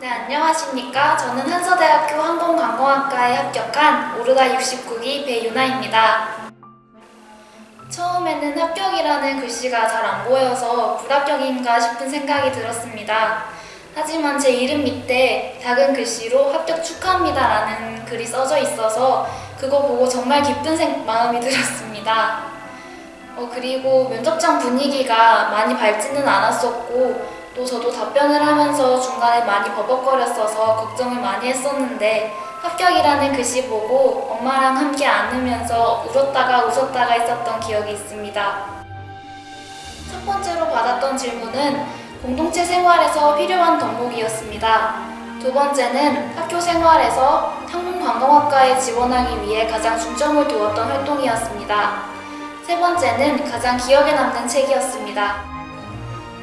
네, 안녕하십니까. 저는 한서대학교 항공관광학과에 합격한 오르다 69기 배유나입니다. 처음에는 합격이라는 글씨가 잘 안 보여서 불합격인가 싶은 생각이 들었습니다. 하지만 제 이름 밑에 작은 글씨로 합격 축하합니다라는 글이 써져 있어서 그거 보고 정말 기쁜 생- 마음이 들었습니다. 어, 그리고 면접장 분위기가 많이 밝지는 않았었고 또 저도 답변을 하면서 중간에 많이 버벅거렸어서 걱정을 많이 했었는데 합격이라는 글씨 보고 엄마랑 함께 안으면서 울었다가 웃었다가 있었던 기억이 있습니다. 첫 번째로 받았던 질문은 공동체 생활에서 필요한 덕목이었습니다. 두 번째는 학교 생활에서 항공관광학과에 지원하기 위해 가장 중점을 두었던 활동이었습니다. 세 번째는 가장 기억에 남는 책이었습니다.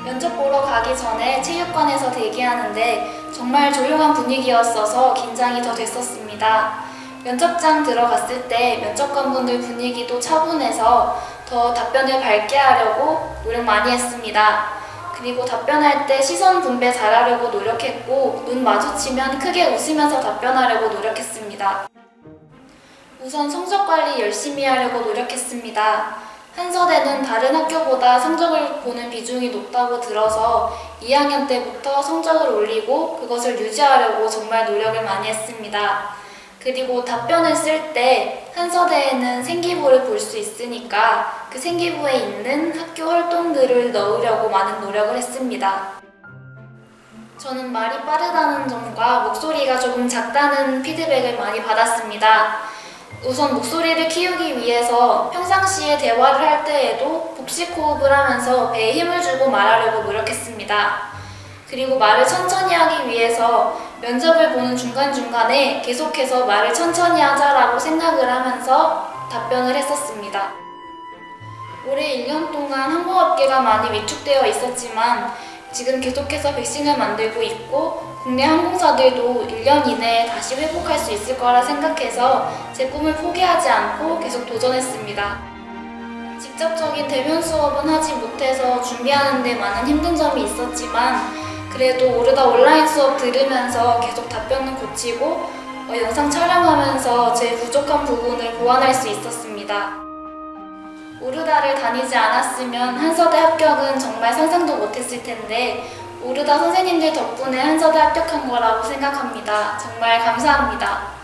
면접 보러 가기 전에 체육관에서 대기하는데 정말 조용한 분위기였어서 긴장이 더 됐었습니다. 면접장 들어갔을 때 면접관분들 분위기도 차분해서 더 답변을 밝게 하려고 노력 많이 했습니다. 그리고 답변할 때 시선 분배 잘하려고 노력했고 눈 마주치면 크게 웃으면서 답변하려고 노력했습니다. 우선 성적 관리 열심히 하려고 노력했습니다. 한서대는 다른 학교보다 성적을 보는 비중이 높다고 들어서 2학년 때부터 성적을 올리고 그것을 유지하려고 정말 노력을 많이 했습니다. 그리고 답변을 쓸 때 한서대에는 생기부를 볼 수 있으니까 그 생기부에 있는 학교 활동들을 넣으려고 많은 노력을 했습니다. 저는 말이 빠르다는 점과 목소리가 조금 작다는 피드백을 많이 받았습니다. 우선 목소리를 키우기 위해서 평상시에 대화를 할 때에도 복식 호흡을 하면서 배에 힘을 주고 말하려고 노력했습니다. 그리고 말을 천천히 하기 위해서 면접을 보는 중간중간에 계속해서 말을 천천히 하자라고 생각을 하면서 답변을 했었습니다. 올해 1년 동안 항공업계가 많이 위축되어 있었지만 지금 계속해서 백신을 만들고 있고 국내 항공사들도 1년 이내에 다시 회복할 수 있을 거라 생각해서 제 꿈을 포기하지 않고 계속 도전했습니다. 직접적인 대면 수업은 하지 못해서 준비하는 데 많은 힘든 점이 있었지만 그래도 오르다 온라인 수업 들으면서 계속 답변을 고치고 어, 영상 촬영하면서 제 부족한 부분을 보완할 수 있었습니다. 오르다를 다니지 않았으면 한서대 합격은 정말 상상도 못했을 텐데 오르다 선생님들 덕분에 한서대 합격한 거라고 생각합니다. 정말 감사합니다.